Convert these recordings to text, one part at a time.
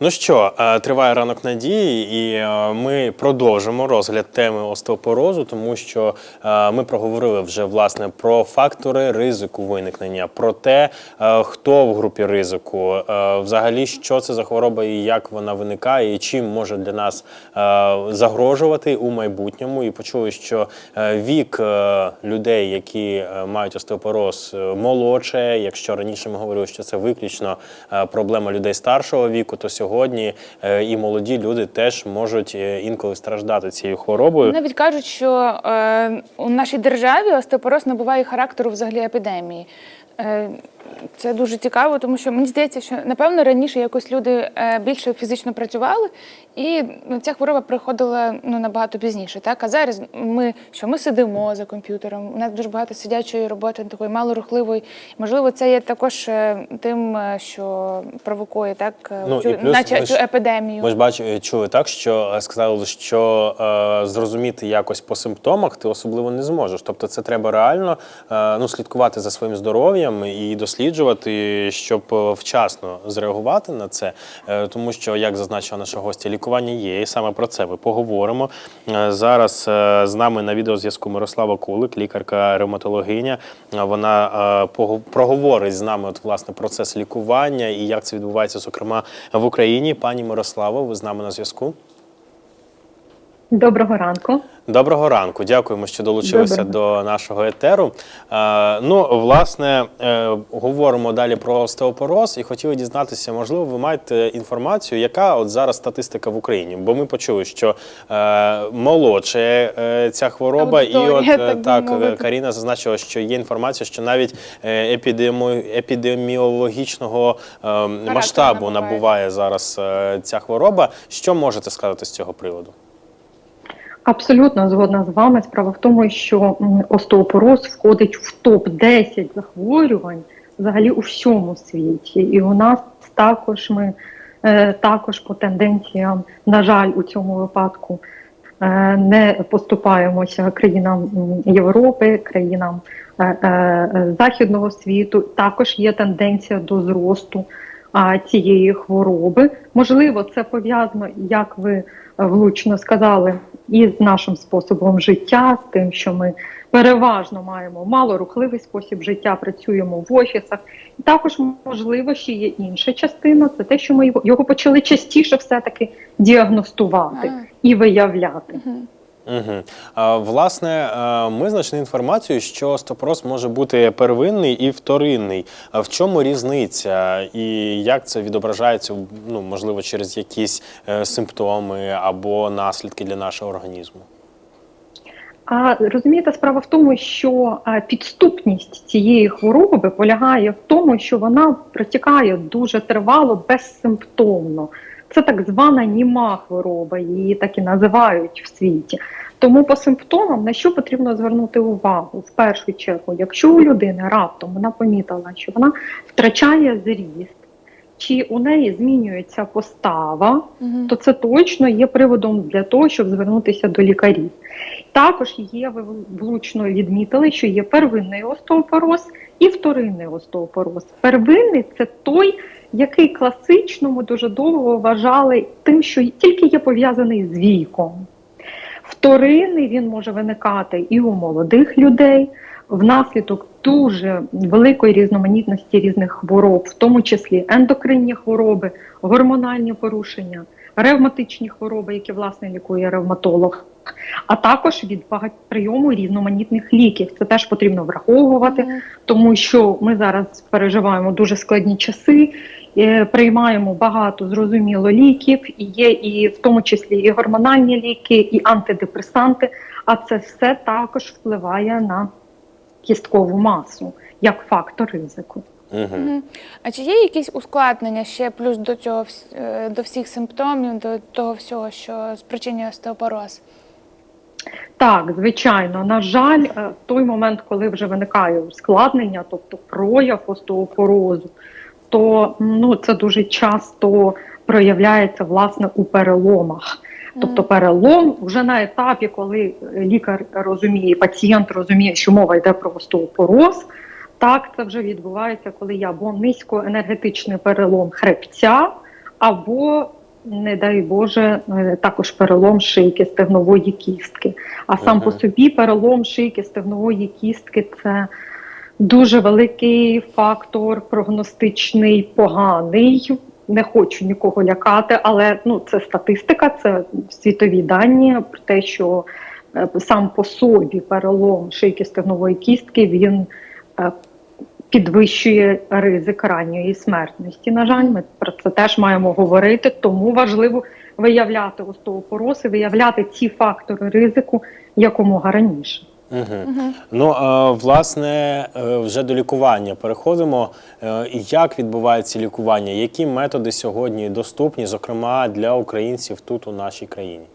Ну що, е, триває ранок надії, і е, ми продовжимо розгляд теми остеопорозу, тому що е, ми проговорили вже власне про фактори ризику виникнення, про те, хто в групі ризику, взагалі, що це за хвороба і як вона виникає, і чим може для нас загрожувати у майбутньому. І почули, що вік людей, які мають остеопороз, молодше. Якщо раніше ми говорили, що це виключно проблема людей старшого віку, то сьогодні е, і молоді люди теж можуть е, інколи страждати цією хворобою. Навіть кажуть, що е, у нашій державі остеопороз набуває характеру взагалі епідемії. Це дуже цікаво, тому що мені здається, що напевно раніше якось люди е, більше фізично працювали, і ця хвороба приходила ну набагато пізніше. Так а зараз ми що ми сидимо за комп'ютером. У нас дуже багато сидячої роботи, такої малорухливої. Можливо, це є також е, тим, е, що провокує так Ну, цю, плюс наче ми цю епідемію. Ми ж бачили, чули так, що сказали, що е, зрозуміти якось по симптомах ти особливо не зможеш. Тобто, це треба реально е, ну, слідкувати за своїм здоров'ям і досліджувати, щоб е, вчасно зреагувати на це. Е, тому що, як зазначила наша гостя, лікування є, і саме про це ми поговоримо. Е, зараз з нами на відеозв'язку Мирослава Кулик, лікарка-ревматологиня. Е, Вона проговорить з нами от, власне процес лікування і як це відбувається, зокрема в Україні. Пані Мирославо, ви з нами на зв'язку. Доброго ранку. Доброго ранку, дякуємо, що долучилися Доброго. до нашого етеру. Е, ну, власне, е, говоримо далі про остеопороз і хотіли дізнатися, можливо, ви маєте інформацію, яка от зараз статистика в Україні? Бо ми почули, що е, молодше е, ця хвороба, і от е, так так Каріна зазначила, що є інформація, що навіть е, епідемо- епідеміологічного е, масштабу набуває. набуває зараз е, ця хвороба. Що можете сказати з цього приводу? Абсолютно згодна з вами. Справа в тому, що остеопороз входить в топ 10 захворювань взагалі у всьому світі. І у нас також ми е, також по тенденціям, на жаль, у цьому випадку е, не поступаємося країнам Європи, країнам е, західного світу. Також є тенденція до зросту а, цієї хвороби. Можливо, це пов'язано, як ви е, влучно сказали, і з нашим способом життя, з тим, що ми переважно маємо малорухливий спосіб життя, працюємо в офісах. І також можливо ще є інша частина, це те, що ми його, його почали частіше все-таки діагностувати А. і виявляти. Угу. А, власне, ми знайшли інформацію, що остеопороз може бути первинний і вторинний. А в чому різниця і як це відображається, ну, можливо, через якісь е, симптоми або наслідки для нашого організму? А розумієте, справа в тому, що підступність цієї хвороби полягає в тому, що вона протікає дуже тривало, безсимптомно. Це так звана німа хвороба, її так і називають в світі. Тому по симптомам на що потрібно звернути увагу в першу чергу, якщо у людини раптом вона помітила, що вона втрачає зріст, чи у неї змінюється постава, Мгм. то це точно є приводом для того, щоб звернутися до лікарів. Також є, ви влучно відмітили, що є первинний остеопороз і вторинний остеопороз. Первинний це той, який класично ми дуже довго вважали тим, що тільки є пов'язаний з віком. Вторинний він може виникати і у молодих людей внаслідок дуже великої різноманітності різних хвороб, в тому числі ендокринні хвороби, гормональні порушення, ревматичні хвороби, які власне лікує ревматолог, а також від прийому різноманітних ліків. Це теж потрібно враховувати, тому що ми зараз переживаємо дуже складні часи. е, Приймаємо багато зрозуміло ліків, і є і в тому числі і гормональні ліки, і антидепресанти. А це все також впливає на кісткову масу як фактор ризику. Угу. А чи є якісь ускладнення ще плюс до цього е, до всіх симптомів, до того всього, що спричинює остеопороз? Так, звичайно, на жаль, е, в той момент, коли вже виникає ускладнення, тобто прояв остеопорозу, то ну це дуже часто проявляється власне у переломах. Тобто перелом вже на етапі, коли лікар розуміє, пацієнт розуміє, що мова йде про остеопороз. Так, це вже відбувається, коли є або низькоенергетичний перелом хребця, або, не дай Боже, е, також перелом шийки стегнової кістки. А сам по собі перелом шийки стегнової кістки це дуже великий фактор прогностичний, поганий. Не хочу нікого лякати, але ну це статистика, це світові дані про те, що е, сам по собі перелом шийки стегнової кістки він е, підвищує ризик ранньої смертності. На жаль, ми про це теж маємо говорити, тому важливо виявляти остеопороз і виявляти ці фактори ризику якомога раніше. Угу. Ну, е, власне, е, вже до лікування переходимо. Е, Як відбувається лікування? Які методи сьогодні доступні, зокрема для українців тут у нашій країні?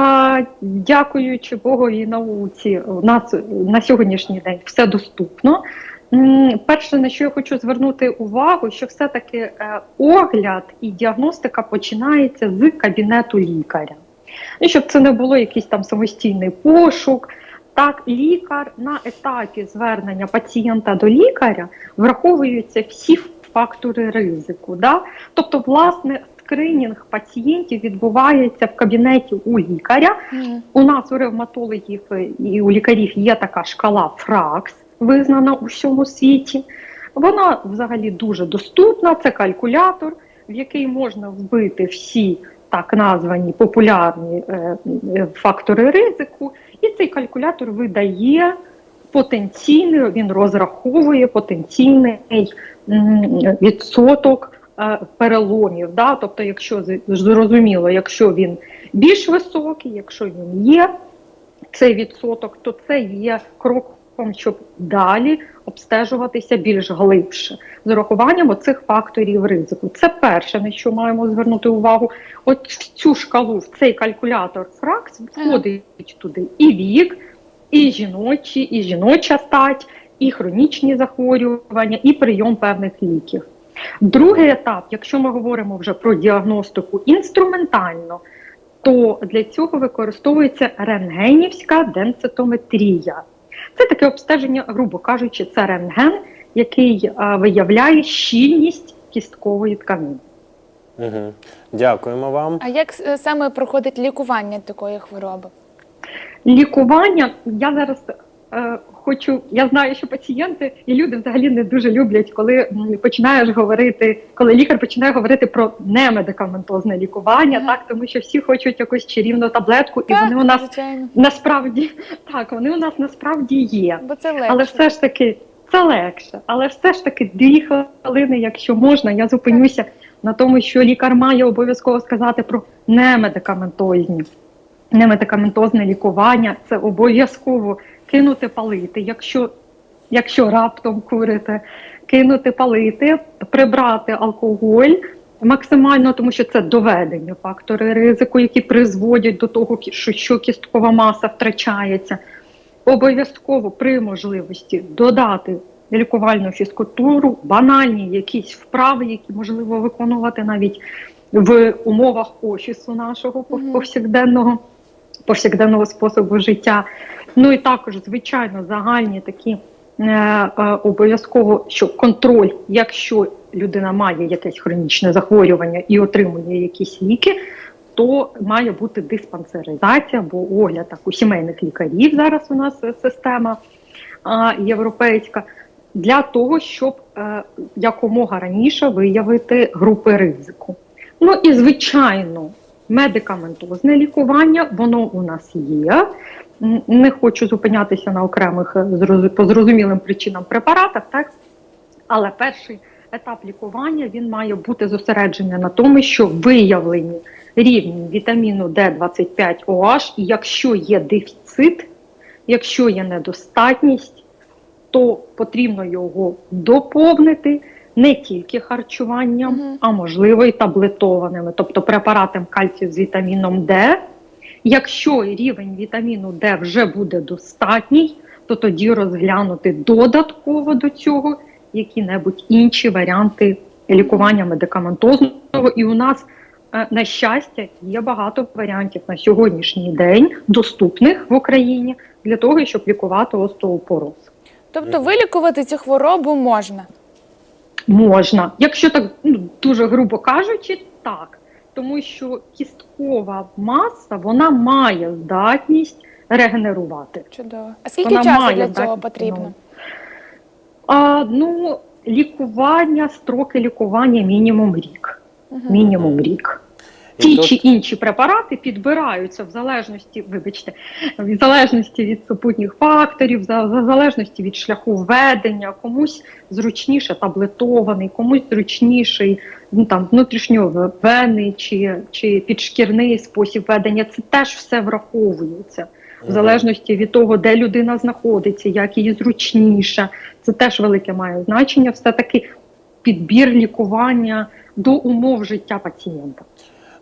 А дякуючи Богові науці, у нас на сьогоднішній день все доступно. Перше, на що я хочу звернути увагу, що все-таки е, огляд і діагностика починається з кабінету лікаря. І щоб це не було якийсь там самостійний пошук. Так, лікар на етапі звернення пацієнта до лікаря враховуються всі фактори ризику. Да? Тобто, власне, скринінг пацієнтів відбувається в кабінеті у лікаря. Мгм. У нас у ревматологів і у лікарів є така шкала ФРАКС, визнана у всьому світі. Вона взагалі дуже доступна. Це калькулятор, в який можна вбити всі так названі популярні е, е, фактори ризику, і цей калькулятор видає потенційний, він розраховує потенційний відсоток переломів. Да? Тобто, якщо зрозуміло, якщо він більш високий, якщо він є цей відсоток, то це є кроком, щоб далі обстежуватися більш глибше з урахуванням оцих факторів ризику. Це перше, на що маємо звернути увагу. От в цю шкалу, в цей калькулятор фракс входить туди і вік, і жіночі, і жіноча стать, і хронічні захворювання, і прийом певних ліків. Другий етап, якщо ми говоримо вже про діагностику інструментально, то для цього використовується рентгенівська денситометрія. Це таке обстеження, грубо кажучи, це рентген, який а, виявляє щільність кісткової тканини. Угу. Дякуємо вам. А як е, саме проходить лікування такої хвороби? Лікування я зараз е, хочу. Я знаю, що пацієнти і люди взагалі не дуже люблять, коли починаєш говорити, коли лікар починає говорити про немедикаментозне лікування, Ага. так тому що всі хочуть якусь чарівну таблетку, і Так, вони у нас звичайно, насправді так, вони у нас насправді є. бо це легше. Але все ж таки це легше. Але все ж таки дві хвилини, якщо можна, я зупинюся на тому, що лікар має обов'язково сказати про немедикаментозні. Немедикаментозне лікування це обов'язково кинути палити, якщо, якщо раптом курите, кинути палити, прибрати алкоголь максимально, тому що це доведені фактори ризику, які призводять до того, що, що кісткова маса втрачається. Обов'язково при можливості додати лікувальну фізкультуру, банальні якісь вправи, які можливо виконувати навіть в умовах офісу нашого повсякденного, повсякденного способу життя. Ну і також, звичайно, загальні такі е, е, обов'язково, що контроль, якщо людина має якесь хронічне захворювання і отримує якісь ліки, то має бути диспансеризація або огляд так, у сімейних лікарів. Зараз у нас е, система а, європейська для того, щоб е, якомога раніше виявити групи ризику. Ну і звичайно, медикаментозне лікування, воно у нас є. Не хочу зупинятися на окремих е, по зрозумілим причинам препаратах, так але перший етап лікування він має бути зосереджений на тому, що виявлені рівні вітаміну D25OH, і якщо є дефіцит, якщо є недостатність, то потрібно його доповнити не тільки харчуванням, Мгм. а можливо і таблетованими, тобто препаратом кальцію з вітаміном D. Якщо рівень вітаміну D вже буде достатній, то тоді розглянути додатково до цього які-небудь інші варіанти лікування медикаментозного. І у нас, е, на щастя, є багато варіантів на сьогоднішній день доступних в Україні для того, щоб лікувати остеопороз. Тобто вилікувати цю хворобу можна. Можна, якщо так ну, дуже грубо кажучи, так. Тому що кісткова маса вона має здатність регенерувати. Чудово. А скільки Вона часу для цього потрібно? А, ну, лікування, строки лікування мінімум рік. Мінімум рік. Ті тут- чи інші препарати підбираються в залежності, вибачте, в залежності від супутніх факторів, за залежності від шляху введення, комусь зручніше таблетований, комусь зручніший ну, там, внутрішньовенний чи, чи підшкірний спосіб ведення. Це теж все враховується. В залежності від того, де людина знаходиться, як їй зручніше, це теж велике має значення. Все таки підбір лікування до умов життя пацієнта.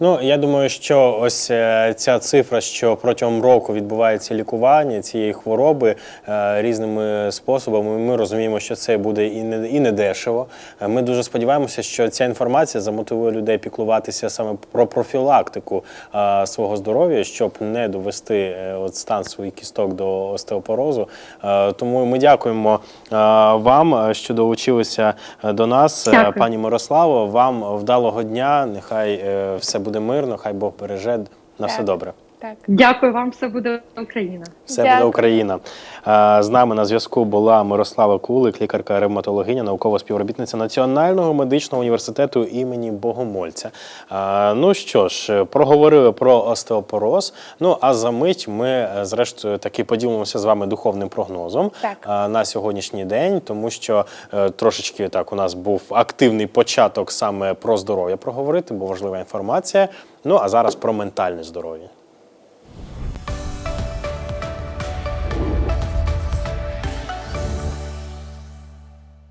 Ну, я думаю, що ось е, ця цифра, що протягом року відбувається лікування цієї хвороби е, різними способами. Ми розуміємо, що це буде і не і не дешево. Е, Ми дуже сподіваємося, що ця інформація замотивує людей піклуватися саме про профілактику свого здоров'я, щоб не довести от стан своїх кісток до остеопорозу. Тому ми дякуємо вам, що долучилися до нас, Дякую. пані Мирославо. Вам вдалого дня. Нехай все буде мирно, хай Бог береже. На все добре. Так. Дякую вам, все буде Україна. Все Дякую. буде Україна. З нами на зв'язку була Мирослава Кулик, лікарка-ревматологиня, наукова співробітниця Національного медичного університету імені Богомольця. Ну що ж, проговорили про остеопороз. Ну а за мить ми, зрештою, таки поділимося з вами духовним прогнозом Так. на сьогоднішній день, тому що е, трошечки так у нас був активний початок саме про здоров'я проговорити, бо важлива інформація. Ну а зараз про ментальне здоров'я.